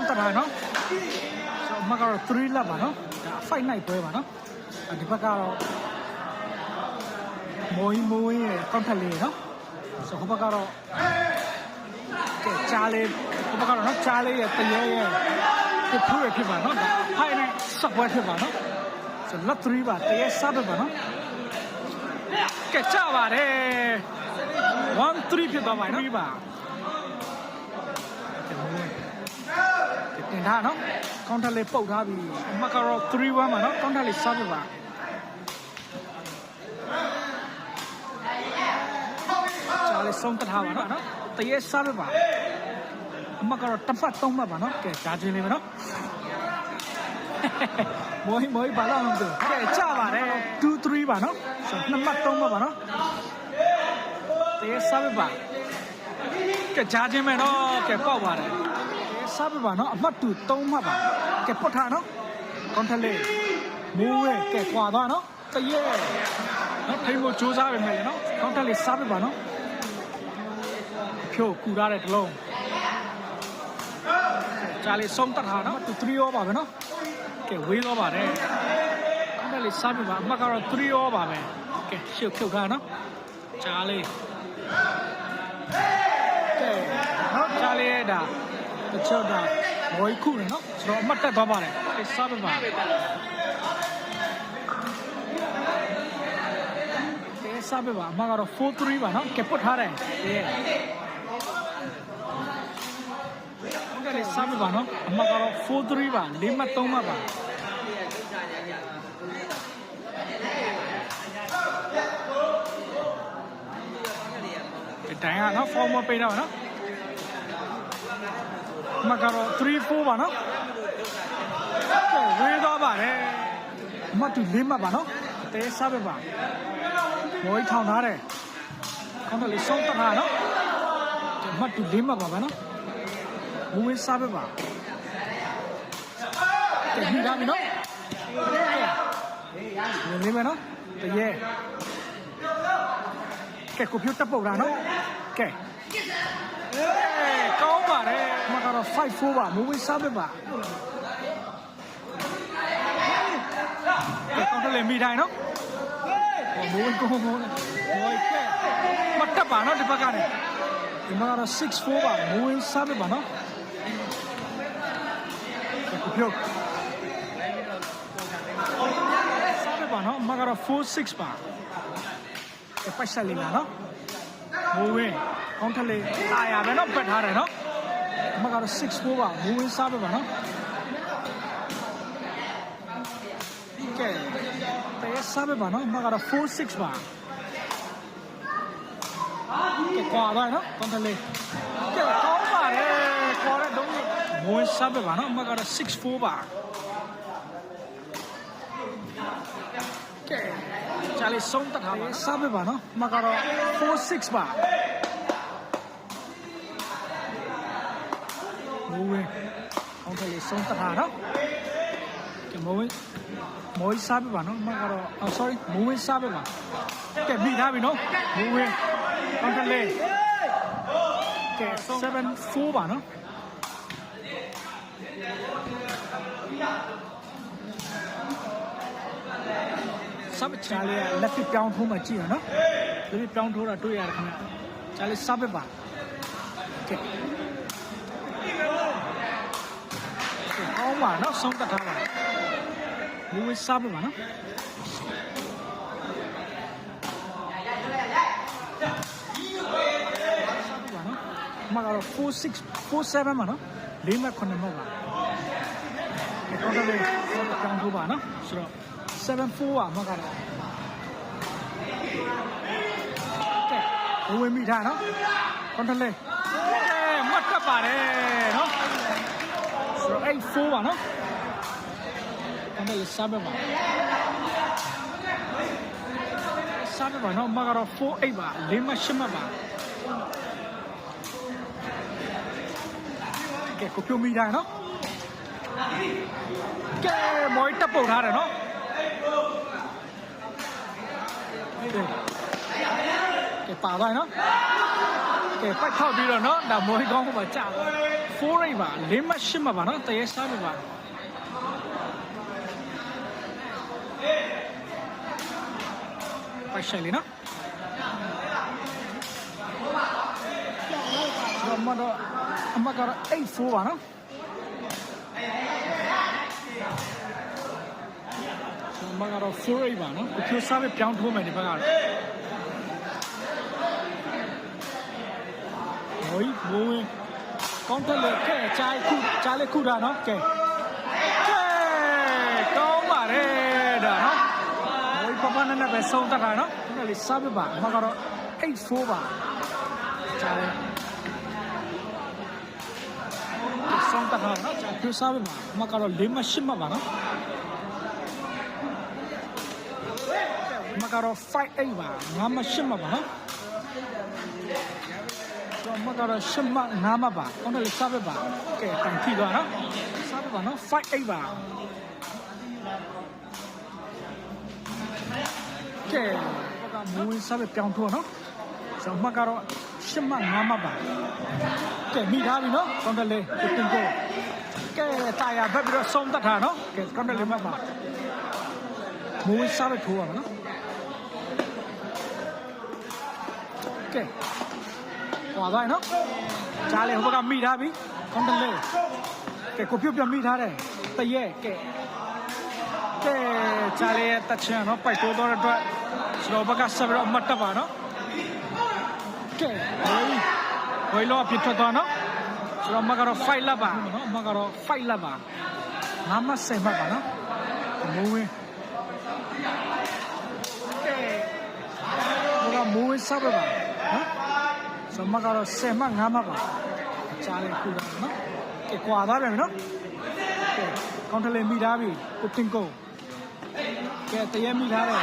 ဆုံးတထားနော်ဆိုအမကတော့3 lap ပါနော်ဒါ5 night ပွဲပါနော်ဒီဘက်ကတော့မိုးမိုးရဲ့ contact လေးနော်ဆိုဟိုဘက်ကတော့ကဲကြားလေးဟိုဘက်ကတော့နော်ကြားလေးရဲ့တရေရဲ့ဖြစ်ဖူးရဖြစ်ပါနော်ဒါ high night စပွဲဖြစ်ပါနော်ဆို lap 3ပါတရေစားပဲပါနော်ကဲကြပါတယ်1 3ဖြစ်သွားပါနော်3ပါ တင်ထားနော်ကောင်တာလေးပုတ်ထားပြီးအမကတော့3 1ပါနော်ကောင်တာလေးစားပြပါချာလေးဆုံးတထားပါနော်နော်တရေစားပြပါအမကတော့တစ်ဖက်သုံးမှတ်ပါနော်ကဲကြားချင်းလေးပါနော်မိုးမိုးဘာလို့မလုပ်ကဲကြပါတယ်2 3ပါနော်ဆိုနှစ်မှတ်သုံးမှတ်ပါနော်တရေစားပြပါကဲကြားချင်းမယ်နော်ကဲပေါက်ပါတယ် စားပြပါနော်အမှတ်တူ3မှတ်ပါကဲပုတ်ထားနော်ကွန်ထလေးမိုးရဲကဲကွာသွားနော်တရေနော်ထိမို့စူးစားပဲမယ်နော်ကွန်ထလေးစားပြပါနော်ဖြိုးကူရတဲ့တလုံးဂျာလေးဆုံးတထားနော်တူ3ရောပါပဲနော်ကဲဝေးတော့ပါတယ်ကွန်ထလေးစားပြပါအမှတ်ကတော့3ရောပါပဲကဲရှုပ်ဖြုတ်ထားနော်ဂျာလေးကဲနော်ဂျာလေးရဲ့ဒါ တချို့ဒါဘွေးခုနေနော်ဆိုတော့အမှတ်တက်သွားပါတယ်အဲစားပါပါအဲစားပါပါအမကတော့4-3ပါနော်ကဲပုတ်ထားတယ်ဒီဟုတ်တယ်လေစားပါပါနော်အမကတော့4-3ပါ၄မှတ်3မှတ်ပါဒီတိုင်းကနော် form မပေးတော့နော် မကတော့3 4ပါနော်ကဲဝေးသွားပါတယ်မတ်တူလေးမှတ်ပါနော်တဲစားပဲပါမော်ကြီးထောင်ထားတယ်ခေါင်းတော့လေးဆုံးတထားနော်ကဲမတ်တူလေးမှတ်ပါပါနော်ဝေးစားပဲပါကဲပြီးသားပြီနော်ဝင်လေးမယ်နော်တရေကဲကိုဖြူတက်ပုတ်တာနော်ကဲကော တော့5-4ပါမဝေးစားပဲပါကောင်းတယ်လေမိတိုင်းနော်ဘိုးကိုဘိုးဘိုးကမတက်ပါနော်ဒီဘက်ကနေဒီမှာတော့6-4ပါမဝေးစားပဲပါနော်ကိုပြောစားပဲပါနော်မကတော့4-6ပါပြပိုက်ဆက်လေးလာနော်ဘိုးဝင်းကောင်းတယ်လေအာရပဲနော်ပတ်ထားတယ်နော် အမှတ်ကတော့6-4ပါမူဝင်းစားပဲပါနော်ကဲပဲစားပဲပါနော်အမှတ်ကတော့4-6ပါကဲကွာပါနော်ကွန်တလေးကဲကောင်းပါတယ်ခေါ်တဲ့ဒုံးကြီးမူဝင်းစားပဲပါနော်အမှတ်ကတော့6-4ပါကဲချာလီဆုံးတတ်တာပါစားပဲပါနော်အမှတ်ကတော့4-6ပါ မိုးဝင်းအောင်တယ်လေးဆုံးတထားနော်ကဲမိုးဝင်းမိုးစားပြပါနော်အမကတော့အော် sorry မိုးဝင်းစားပြပါကဲမိထားပြီနော်မိုးဝင်းအောင်တယ်လေးကဲ7 4ပါနော်စပ်ချာလေးလက်ပြပြောင်းထိုးမှကြည့်ရနော်လက်ပြပြောင်းထိုးတာတွေ့ရတယ်ခင်ဗျချာလေးစပ်ပြပါကဲ ကောင်း ပါနော်ဆုံးတတ်ထားပါမူဝေးစားပါနော်ပါနော်မကတော့4 6 4 7ပါနော်၄မှတ်9မှတ်ပါဒီတော့လည်းဆက်ကြောင်းထိုးပါနော်ဆိုတော့7 4ပါမကတော့ကဲဘဝင်မိထားနော်ကွန်ထလေးအဲမှတ်တတ်ပါတယ်နော် ဆိုတော့အဲ့4ပါနော်အဲ့ဒါစားပဲပါစားပဲပါနော်မကတော့4 8ပါ၄မှ8မှတ်ပါကဲကိုပြိုမိတာနော်ကဲမော်တက်ပုတ်ထားတယ်နော်ကဲကဲပါသွားနော် ကဲပိုက်ထောက်ပြီးတော့နော်ဒါမော်ဟီကောင်းမှာကြာတော့4ရိတ်ပါ၄မှတ်8မှတ်ပါနော်တရေစားပြီပါပိုက်ဆိုင်လीနော်ကျွန်တော်မတော့အမကတော့8-4ပါနော်ကျွန်တော်မကတော့4ရိတ်ပါနော်ကိုဖြိုးစားပဲပြောင်းထိုးမယ်ဒီဘက်ကတော့ ဟိုဘိုးဝင်ကောင်းတယ်လေကဲချားခုချားလေခုတာနော်ကဲကဲကောင်းပါတယ်ဒါနော်ဟိုပပနဲ့နဲ့ပဲဆုံးတတ်တာနော်ဒီလေစားပြပါမကတော့8-4ပါချားလေဆုံးတတ်တာနော်ချားပြစားပြပါမကတော့၄မှ8မှပါနော်မကတော့5-8ပါ9မှ8မှပါနော် တော့မကတော့ရှမနာမပါကောင်းတယ်စားပဲပါကဲတန်ထီတော့နော်စားပဲပါနော်5 8ပါကဲဘာကမူဝင်စားပဲပြောင်းထိုးနော်ဆောင်းမကတော့ရှမနာမပါကဲမိထားပြီနော်ကောင်းတယ်လေတင်ကိုကဲတာယာဘက်ပြီးတော့ဆုံးတတ်တာနော်ကဲကောင်းတယ်လေမပါမူဝင်စားပဲထိုးရမှာနော်ကဲဟွာ သွားရနော်ကြားလေဟိုဘက်ကမိထားပြီကောင်းတယ်လေကဲကိုပြုတ်ပြမိထားတယ်တရဲကဲကဲကြားလေတက်ချင်နော်ပိုက်တိုးတော့တဲ့အတွက်ကျွန်တော်ဘက်ကဆက်ပြီးတော့အမှတ်တက်ပါနော်ကဲဟိုဟိုလောပြတ်ထွက်သွားနော်ကျွန်တော်မကတော့ fight လက်ပါနော်မကတော့ fight လက်ပါငါမဆယ်မှတ်ပါနော်မိုးဝင်းကဲဘုရားမိုးဝင်းစားပါနော် ဆိုမကတော့10မှတ်5မှတ်ပါကြားလေးခုတော့နော်ကဲကွာသွားပြန်ပြီနော်ကဲကောင်ထလေးမိထားပြီကိုတင်ကုန်ကဲတရဲမိထားတယ်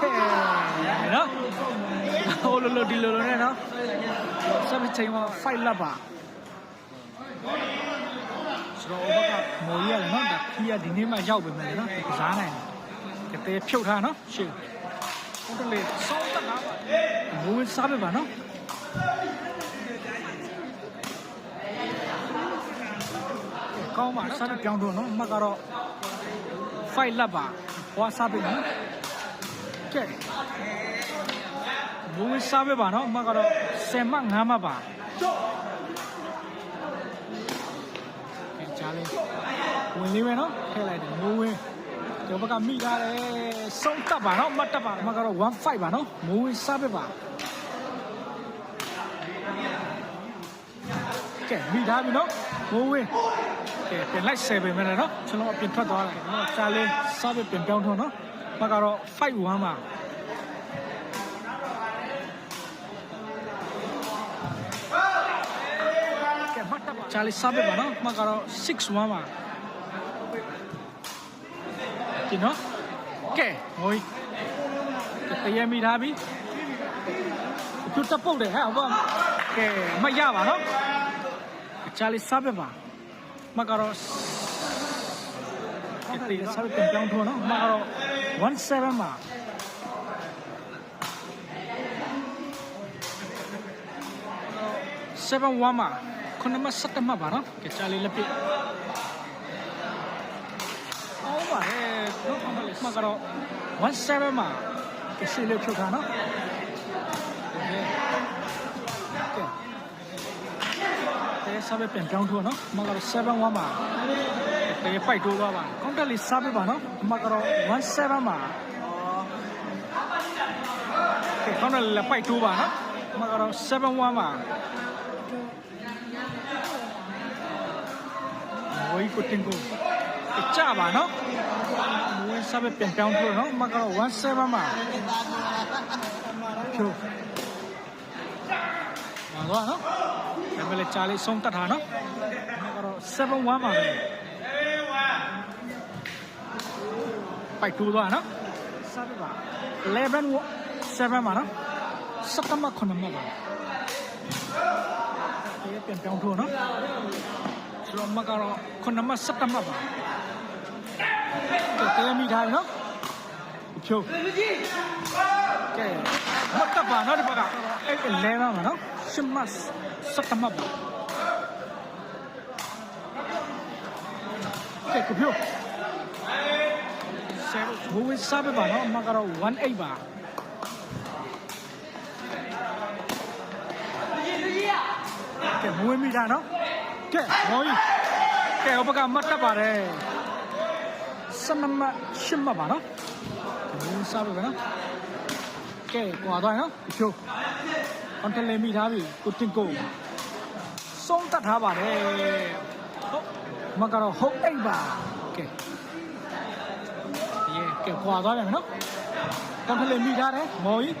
ကဲနော်ဟိုလိုလိုဒီလိုလိုနဲ့နော်ဆက်ပြီးချိန်မှာ fight လက်ပါဆိုတော့ဘက်ကမော်ကြီးရတယ်နော်ဒါခီးရဒီနေ့မှရောက်ပြီမယ်နော်ကစားနိုင်တယ်ကဲဖြုတ်ထားနော်ရှေ့ ဟုတ်တယ်လေစောင်းတက်တာပါဘိုးစားပဲပါနော်ကောင်းပါစားတဲ့ပြောင်းတော့နော်အမကတော့ fight လက်ပါဟွာစားပဲနော်ကဲဘိုးစားပဲပါနော်အမကတော့10မှ5မှပါကဲကြားလေးဝင်လေးပဲနော်ထည့်လိုက်တယ်မိုးဝင်း ဒီဘက်ကမိထားတယ်စုံတက်ပါနော်မတ်တက်ပါမကတော့1 5ပါနော်မိုးဝင်စားပဲပါကဲမိထားပြီနော်မိုးဝင်ကဲပြန်လိုက်7ပဲမယ်နော်ကျွန်တော်အပြင်ထွက်သွားလိုက်နော်ချာလေးစားပဲပြန်ပြောင်းထွန်းနော်မကတော့5 1ပါကဲမတ်တက်ပါချာလေးစားပဲပါနော်မကတော့6 1ပါ ကြည့်နော်ကဲဟိုတရမိထားပြီသူတပုတ်တယ်ဟဲ့ဟောကဲမရပါနော်ချာလီစားပဲပါမကတော့ဒီစားပဲပြောင်းထိုးနော်မကတော့17မှာ7 1မှာခုနမ7မှာပါနော်ကဲချာလီလက်ပြအော်ပါဟဲ့ တော့မကတော့17မှာကစီလေးဖြုတ်တာနော်ကဲတဲစားပဲပြန်ပြောင်းထိုးနော်မကတော့71မှာတဲဖိုက်တိုးသွားပါကောင်တက်လေးစားပဲပါနော်မကတော့17မှာကဲကောင်တက်လေးပိုက်တိုးပါနော်မကတော့71မှာဝိုင်းကိုတင်ကို ကြပါနော်မဝင်စားပဲပြန်ပြောင်းထိုးနော်မကတော့17မှာဖြိုးမှာတော့နော်ဒါပေမဲ့ချာလေးဆုံးတတ်တာနော်မကတော့7 1မှာပဲပိုက်တူတော့နော်စားပဲပါ11 7မှာနော်7မှာ9မှာပါဒီပြန်ပြောင်းထိုးနော်ဆိုတော့မကတော့9မှာ7မှာပါကဲ တဲမိထားတယ်နော်ဖြိုးကဲကဲမတ်တပ်ပါနော်ဒီဘက်ကအဲ့အလဲပါမှာနော်ရှမတ်စက်တမတ်ပါကဲကိုပြိုဆယ်ဘဝစားပဲပါနော်အမကတော့18ပါကဲမွေးမိတာနော်ကဲဘောကြီးကဲဟိုဘက်ကမတ်တပ်ပါတယ် စနမတ်ရှမတ်ပါနော်ဘဝစားပဲပါနော်ကဲကွာသွားနော်ဒီချိုးကွန်ထလေမိထားပြီကိုတင်ကိုစုံးတတ်ထားပါတယ်ဟုတ်မကတော့ဟုတ်အိတ်ပါကဲဒီကဲကွာသွားပြန်မယ်နော်ကွန်ထလေမိထားတယ်မော်ကြီး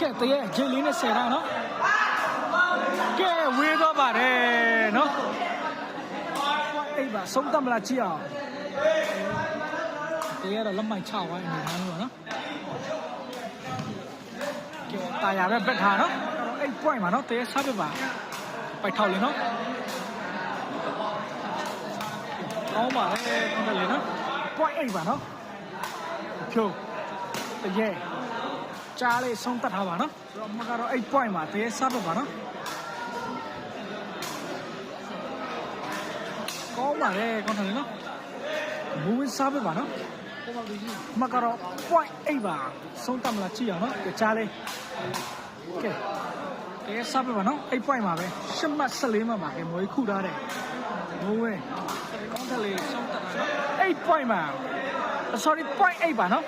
ကဲတရေဂျေလေးနဲ့ဆယ်တာနော်ကဲဝေးသွားပါတယ်နော်အိတ်ပါစုံးတတ်မလားကြည့်အောင် တရေတော့လက်မိုက်ချသွားနေတယ်နော်နော်ကဲတာယာပဲဘက်ထားနော်အဲ့ point မှာနော်တဲစားပြပါပိုက်ထောက်လေနော်ကောင်းပါလေကောင်းတယ်လေနော် point 8ပါနော်ဖြိုးတရေကြားလေးဆုံးတတ်ထားပါနော်ဆိုတော့မကတော့8 point မှာတဲစားပြပါနော်ကောင်းပါလေကောင်းတယ်လေနော် မူဝင်စားပြပါနော်မကတော့ point 8ပါဆုံးတတ်မလားကြည့်အောင်နော်ကြကြားလေးကဲကဲစပ်ပါနော်8 point ပါပဲရှစ်မှတ်14မှတ်ပါကဲမွေးခုထားတယ်မဝဲကောင်းတယ်လေဆုံးတတ်တာနော်8 point ပါ sorry point 8ပါနော်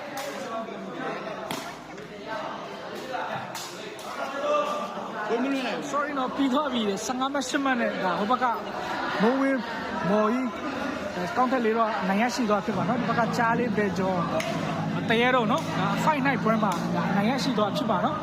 ဘယ်မလို့လဲ sorry နော်ပြီးသွားပြီ15မှတ်10မှတ်နဲ့ဒါဟိုဘက်ကမဝဲမော်ကြီး ကောင်းတယ်လေတော့နိုင်ရရှိသွားဖြစ်ပါနော်ဒီဘက်ကကြားလေးပဲကြောတရေတော့နော်ဒါ fight night brand ပါဒါနိုင်ရရှိသွားဖြစ်ပါနော်